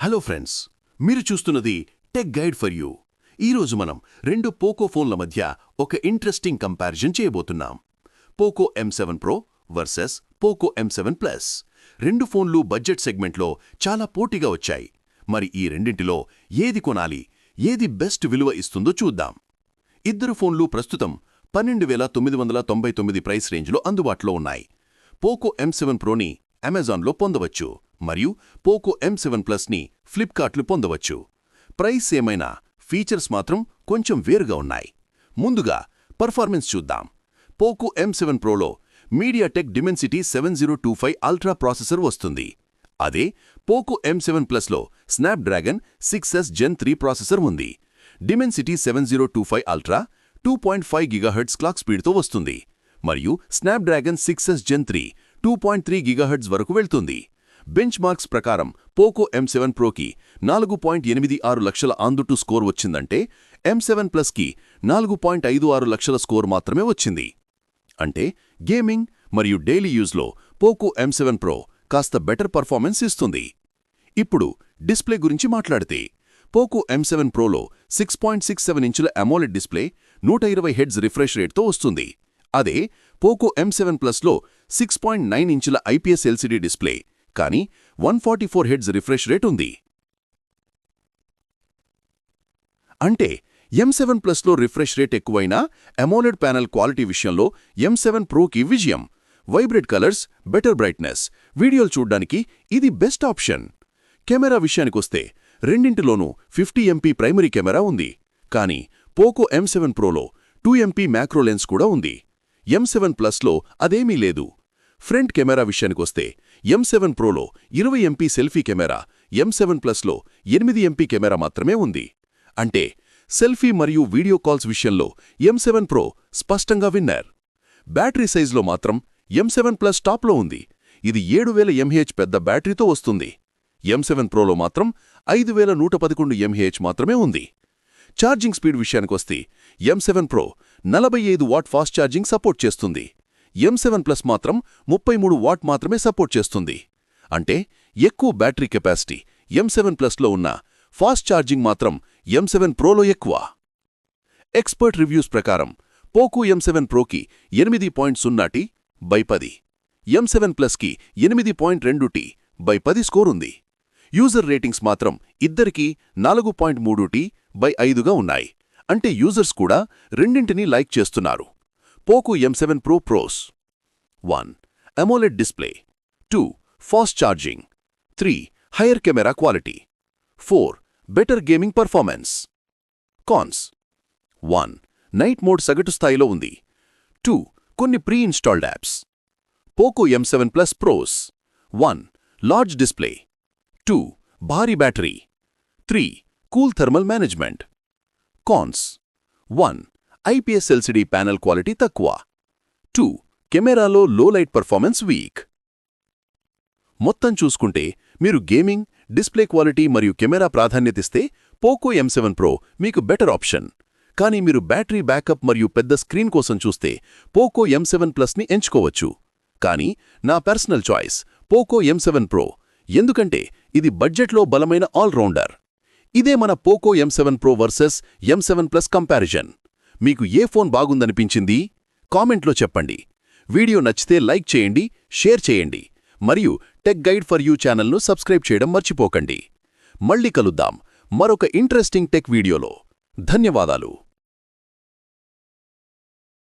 Hello friends మీరు చూస్తున్నది tech guide for you ఈరోజు మనం రెండు పోకో ఫోన్ల మధ్య ఒక ఇంట్రెస్టింగ్ కంపారిజన్ చేయబోతున్నాం. Poco M seven pro versus Poco M seven plus రెండు ఫోన్లు బడ్జెట్ సెగ్మెంట్లో చాలా పోటీగా వచ్చాయి. మరి ఈ రెండింటిలో ఏది కొనాలి ఏది బెస్ట్ విలువ ఇస్తుందో చూద్దాం. ఇద్దరు ఫోన్లు ప్రస్తుతం పన్నెండు వేల తొమ్మిది వందల తొంభై తొమ్మిది ప్రైస్ రేంజ్లో అందుబాటులో ఉన్నాయి. పోకో ఎం సెవెన్ ప్రోని అమెజాన్లో పొందవచ్చు. మరియు పోకో ఎం సెవెన్ ప్లస్ని ఫ్లిప్కార్ట్లు పొందవచ్చు. ప్రైస్ ఏమైనా ఫీచర్స్ మాత్రం కొంచెం వేరుగా ఉన్నాయి. ముందుగా పర్ఫార్మెన్స్ చూద్దాం. Poco M seven ప్రోలో MediaTek Dimensity seven zero two five ultra processor వస్తుంది. అదే పోకో ఎం సెవెన్ ప్లస్లో Snapdragon six S gen three processor ఉంది. Dimensity seven zero two five ultra two point five gigahertz clock స్పీడ్తో వస్తుంది. మరియు Snapdragon six S gen three two point three gigahertz వరకు వెళ్తుంది. Benchmarks ప్రకారం Poco M seven ప్రోకి నాలుగు point ఎనిమిది ఆరు లక్షల ఆందుటు స్కోర్ వచ్చిందంటే ఎం సెవెన్ ప్లస్కి నాలుగు పాయింట్ ఐదు ఆరు లక్షల స్కోర్ మాత్రమే వచ్చింది. అంటే గేమింగ్ మరియు డైలీ యూజ్లో పోకో ఎం సెవెన్ ప్రో కాస్త బెటర్ పర్ఫార్మెన్స్ ఇస్తుంది. ఇప్పుడు డిస్ప్లే గురించి మాట్లాడితే పోకో ఎం సెవెన్ ప్రోలో సిక్స్ పాయింట్ సిక్స్ సెవెన్ ఇంచుల అమోలెడ్ డిస్ప్లే నూట ఇరవై హెడ్స్ రిఫ్రెష్ రేట్తో వస్తుంది. అదే పోకో ఎం సెవెన్ ప్లస్లో సిక్స్ పాయింట్ నైన్ ఇంచుల ఐపీఎస్ ఎల్సీడీ డిస్ప్లే కానీ one forty four hertz refresh rate ఉంది. అంటే ఎం సెవెన్ ప్లస్లో రిఫ్రెష్ రేట్ ఎక్కువైనా అమోలెడ్ ప్యానెల్ క్వాలిటీ విషయంలో ఎం సెవెన్ ప్రోకి విజయం. వైబ్రెట్ కలర్స్ బెటర్ బ్రైట్నెస్ వీడియోలు చూడ్డానికి ఇది బెస్ట్ ఆప్షన్ కెమెరా విషయానికొస్తే రెండింటిలోనూ ఫిఫ్టీ ఎంపీ ప్రైమరీ కెమెరా ఉంది. కానీ పోకో ఎం సెవెన్ ప్రోలో టూ ఎంపీ మ్యాక్రో లెన్స్ కూడా ఉంది. ఎం సెవెన్ ప్లస్లో అదేమీ లేదు. ఫ్రంట్ కెమెరా విషయానికొస్తే ఎం సెవెన్ ప్రోలో ఇరవై MP selfie camera M seven ప్లస్లో ఎనిమిది ఎంపీ కెమెరా మాత్రమే ఉంది. అంటే సెల్ఫీ మరియు వీడియో కాల్స్ విషయంలో ఎం సెవెన్ ప్రో స్పష్టంగా విన్నర్. బ్యాటరీ సైజులో మాత్రం ఎం సెవెన్ ప్లస్ టాప్లో ఉంది. ఇది ఏడు వేల ఎంహెచ్ పెద్ద బ్యాటరీతో వస్తుంది. ఎం సెవెన్ ప్రోలో మాత్రం ఐదు వేల నూట పదకొండు ఎంహెచ్ మాత్రమే ఉంది. ఛార్జింగ్ స్పీడ్ విషయానికొస్తే ఎం సెవెన్ ప్రో నలభై ఐదు వాట్ ఫాస్ట్ ఛార్జింగ్ సపోర్ట్ చేస్తుంది. ఎం సెవెన్ ప్లస్ మాత్రం ముప్పై మూడు వాట్ మాత్రమే సపోర్ట్ చేస్తుంది. అంటే ఎక్కువ బ్యాటరీ కెపాసిటీ ఎం సెవెన్ ప్లస్లో ఉన్న ఫాస్ట్ ఛార్జింగ్ మాత్రం ఎం సెవెన్ ప్రోలో ఎక్కువ. ఎక్స్పర్ట్ రివ్యూస్ ప్రకారం పోకో ఎం సెవెన్ ప్రోకి ఎనిమిది పాయింట్ సున్నాటి బై పది. ఎం సెవెన్ ప్లస్కి ఎనిమిది పాయింట్ రెండుటి బై పది స్కోర్ ఉంది. యూజర్ రేటింగ్స్ మాత్రం ఇద్దరికీ నాలుగు పాయింట్ మూడు టీ బై ఐదుగా ఉన్నాయి. అంటే యూజర్స్ కూడా రెండింటినీ లైక్ చేస్తున్నారు. Poco M seven pro pros one AMOLED display two fast charging three higher camera quality four better gaming performance cons one night mode సగటు స్థాయిలో ఉంది. టూ కొన్ని pre installed apps Poco M seven plus pros one large display two భారీ battery three cool thermal management cons one IPS LCD panel quality తక్కువ. Two కెమెరాలో low light performance weak. మొత్తం చూసుకుంటే మీరు గేమింగ్ డిస్ప్లే క్వాలిటీ మరియు camera ప్రాధాన్యతిస్తే Poco M seven pro మీకు better option. కానీ మీరు బ్యాటరీ బ్యాకప్ మరియు పెద్ద స్క్రీన్ కోసం చూస్తే పోకో ఎం సెవెన్ ప్లస్ని ఎంచుకోవచ్చు. కానీ నా personal choice Poco M seven pro ఎందుకంటే ఇది బడ్జెట్లో బలమైన ఆల్రౌండర్ ఇదే మన Poco M seven pro versus M seven plus comparison. మీకు ఏ ఫోన్ బాగుందనిపించింది? కామెంట్లో చెప్పండి. వీడియో నచ్చితే లైక్ చేయండి షేర్ చేయండి. మరియు టెక్ గైడ్ ఫర్ యూ ఛానల్ను సబ్స్క్రైబ్ చేయడం మర్చిపోకండి. మళ్ళీ కలుద్దాం మరొక ఇంట్రెస్టింగ్ టెక్ వీడియోలో. ధన్యవాదాలు.